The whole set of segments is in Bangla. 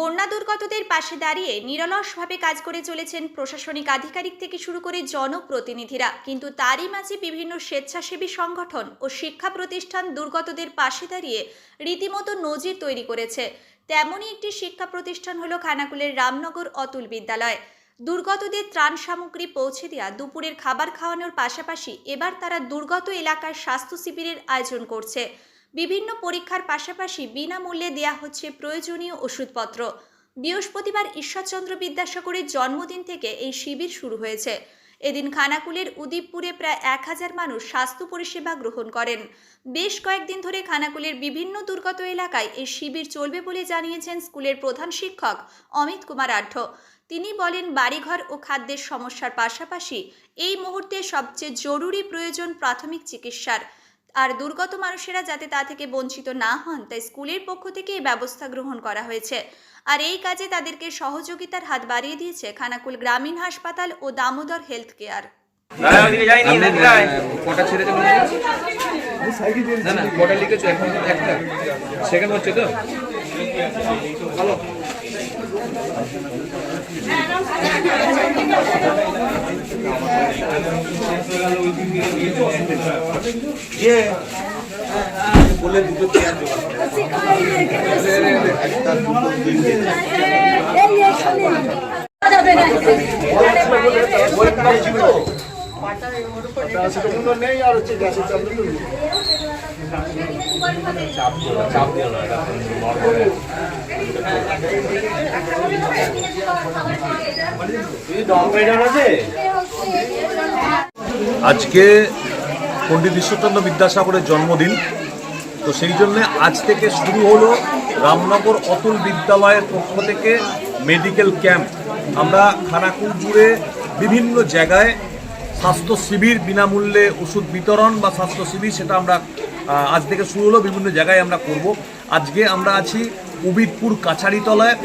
বন্যা দুর্গতদের পাশে দাঁড়িয়ে নিরলসভাবে কাজ করে চলেছেন প্রশাসনিক আধিকারিক থেকে শুরু করে জনপ্রতিনিধিরা। কিন্তু তারই মাঝে বিভিন্ন স্বেচ্ছাসেবী সংগঠন ও শিক্ষা প্রতিষ্ঠান দুর্গতদের পাশে দাঁড়িয়ে রীতিমতো নজির তৈরি করেছে। তেমনই একটি শিক্ষা প্রতিষ্ঠান হলো খানাকুলের রামনগর অতুল বিদ্যালয়। দুর্গতদের ত্রাণ সামগ্রী পৌঁছে দেওয়া দুপুরের খাবার খাওয়ানোর পাশাপাশি এবার তারা দুর্গত এলাকায় স্বাস্থ্য শিবিরের আয়োজন করছে। বিভিন্ন পরীক্ষার পাশাপাশি বিনামূল্যে দেয়া হচ্ছে প্রয়োজনীয় ওষুধপত্র। বৃহস্পতিবার ঈশ্বরচন্দ্র বিদ্যাসাগরের জন্মদিন থেকে এই শিবির শুরু হয়েছে। এদিন খানাকুলের উদীপপুরে প্রায় এক হাজার মানুষ স্বাস্থ্য পরিষেবা গ্রহণ করেন। বেশ কয়েকদিন ধরে খানাকুলের বিভিন্ন দুর্গত এলাকায় এই শিবির চলবে বলে জানিয়েছেন স্কুলের প্রধান শিক্ষক অমিত কুমার আঢ্য। তিনি বলেন, বাড়িঘর ও খাদ্যের সমস্যার পাশাপাশি এই মুহূর্তে সবচেয়ে জরুরি প্রয়োজন প্রাথমিক চিকিৎসার। আর দুর্গত মানুষেরা যাতে তা থেকে বঞ্চিত না হন তাই স্কুলের পক্ষ থেকে এই ব্যবস্থা গ্রহণ করা হয়েছে আর এই কাজে তাদেরকে সহযোগিতার হাত বাড়িয়ে দিয়েছে খানাকুল গ্রামীণ হাসপাতাল ও দামোদর হেলথ কেয়ার আজকে পণ্ডিত ঈশ্বরচন্দ্র বিদ্যাসাগরের জন্মদিন। তো সেই জন্য আজ থেকে শুরু হলো রামনগর অতুল বিদ্যালয়ের পক্ষ থেকে মেডিকেল ক্যাম্প। আমরা খানাকুল জুড়ে বিভিন্ন জায়গায় স্বাস্থ্য শিবির বিনামূল্যে ওষুধ বিতরণ বা স্বাস্থ্য শিবির সেটা আমরা আজ থেকে শুরু হলো, বিভিন্ন জায়গায় আমরা করব। আজকে আমরা আছি উবিদপুর কাছারিতলায়।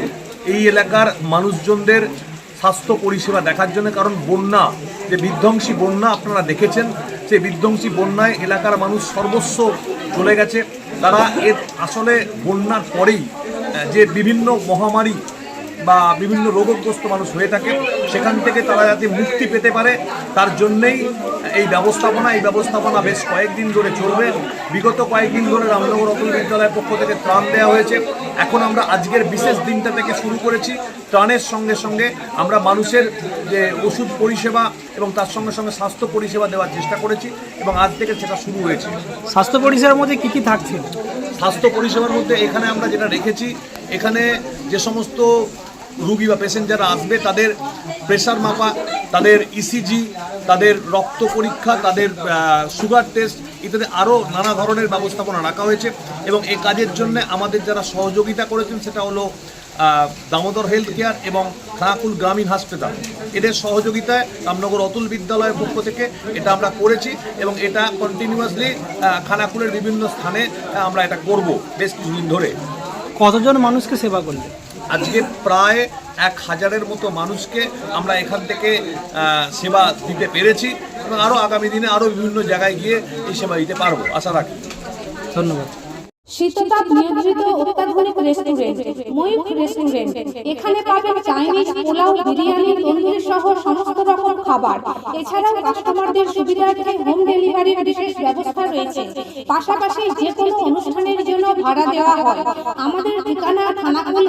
এই এলাকার মানুষজনদের স্বাস্থ্য পরিষেবা দেখার জন্য, কারণ বন্যা যে বিধ্বংসী বন্যা আপনারা দেখেছেন, সেই বিধ্বংসী বন্যায় এলাকার মানুষ সর্বস্ব চলে গেছে। তারা এর আসলে বন্যার পরেই যে বিভিন্ন মহামারী বা বিভিন্ন রোগগ্রস্ত মানুষ হয়ে থাকে সেখান থেকে তারা যাতে মুক্তি পেতে পারে তার জন্যেই এই ব্যবস্থাপনা এই ব্যবস্থাপনা বেশ কয়েকদিন ধরে চলবে। বিগত কয়েকদিন ধরে রামনগর অতুল বিদ্যালয়ের পক্ষ থেকে ত্রাণ দেওয়া হয়েছে। এখন আমরা আজকের বিশেষ দিনটা থেকে শুরু করেছি। ত্রাণের সঙ্গে সঙ্গে আমরা মানুষের যে ওষুধ পরিষেবা এবং তার সঙ্গে সঙ্গে স্বাস্থ্য পরিষেবা দেওয়ার চেষ্টা করেছি এবং আজ থেকে সেটা শুরু হয়েছে। স্বাস্থ্য পরিষেবার মধ্যে কি কি থাকছে? স্বাস্থ্য পরিষেবার মধ্যে এখানে আমরা যেটা রেখেছি এখানে যে সমস্ত রুগী বা পেশেন্ট যারা আসবে, তাদের প্রেশার মাপা, তাদের ইসিজি তাদের রক্ত পরীক্ষা, তাদের সুগার টেস্ট ইত্যাদি আরও নানা ধরনের ব্যবস্থাপনা রাখা হয়েছে। এবং এই কাজের জন্য আমাদের যারা সহযোগিতা করেছেন, সেটা হলো দামোদর হেলথ কেয়ার এবং খানাকুল গ্রামীণ হাসপাতাল। এদের সহযোগিতায় রামনগর অতুল বিদ্যালয়ের পক্ষ থেকে এটা আমরা করেছি এবং এটা কন্টিনিউয়াসলি খানাকুলের বিভিন্ন স্থানে আমরা এটা করব বেশ কিছুদিন ধরে। কতজন মানুষকে সেবা করলে আজকে প্রায় এক হাজারের মতো মানুষকে আমরা এখান থেকে আহ, সেবা দিতে পেরেছি এবং আরও আগামী দিনে আরও বিভিন্ন জায়গায় গিয়ে এই সেবা দিতে পারব আশা রাখি। ধন্যবাদ। শীততাপ নিয়ন্ত্রিত অত্যাধুনিক রেস্টুরেন্ট ময়ূখ রেস্টুরেন্ট এখানে পাবেন চাইনিজ পোলাও বিরিয়ানি তন্দুরি সহ সমস্ত রকম খাবার। এছাড়াও কাস্টমারদের সুবিধার্থে হোম ডেলিভারির বিশেষ ব্যবস্থা রয়েছে। পাশাপাশি যে কোনো অনুষ্ঠানের জন্য ভাড়া দেওয়া হয়। আমাদের ঠিকানা